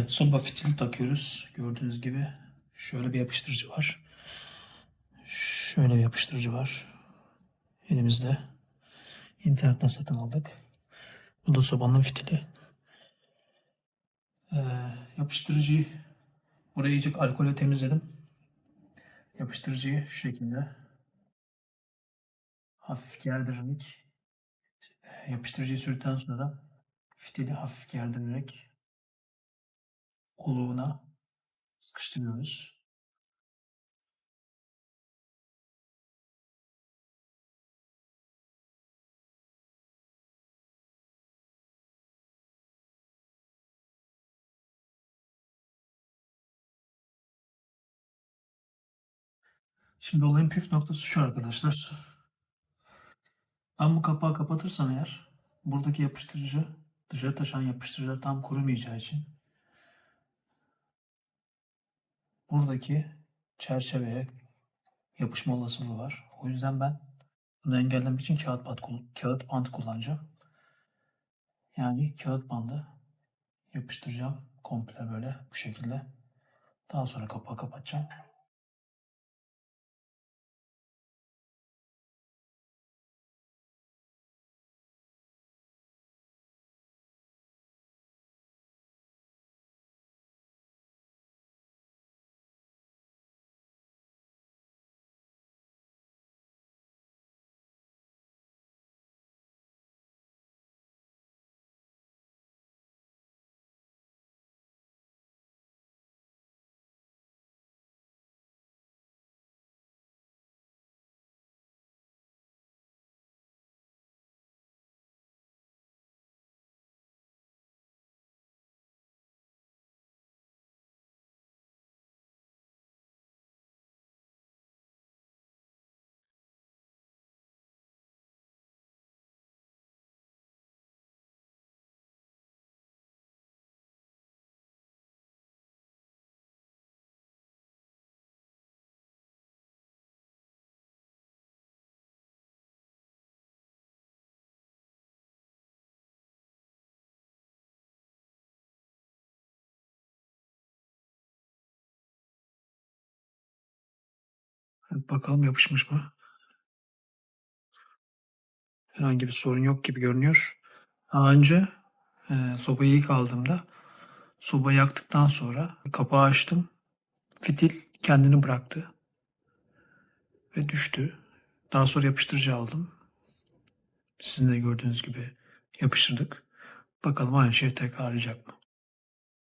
Evet, soba fitili takıyoruz. Gördüğünüz gibi şöyle bir yapıştırıcı var. Şöyle bir yapıştırıcı var. Elimizde. İnternetten satın aldık. Bu da sobanın fitili. Ee, yapıştırıcıyı burayı iyice alkolle temizledim. Yapıştırıcıyı şu şekilde hafif gerdirerek yapıştırıcıyı sürdükten sonra fitili hafif gerdirerek koluğuna sıkıştırıyoruz. Şimdi olayın püf noktası şu arkadaşlar. Ben bu kapağı kapatırsam eğer buradaki yapıştırıcı dışarı taşan yapıştırıcılar tam kurumayacağı için buradaki çerçeveye yapışma olasılığı var. O yüzden ben bunu engellemek için kağıt bant, kağıt bant kullanacağım. Yani kağıt bandı yapıştıracağım komple böyle bu şekilde. Daha sonra kapağı kapatacağım. Bakalım yapışmış mı? Herhangi bir sorun yok gibi görünüyor. Daha önce e, sobayı ilk aldığımda sobayı yaktıktan sonra kapağı açtım. Fitil kendini bıraktı ve düştü. Daha sonra yapıştırıcı aldım. Sizin de gördüğünüz gibi yapıştırdık. Bakalım aynı şey tekrarlayacak mı?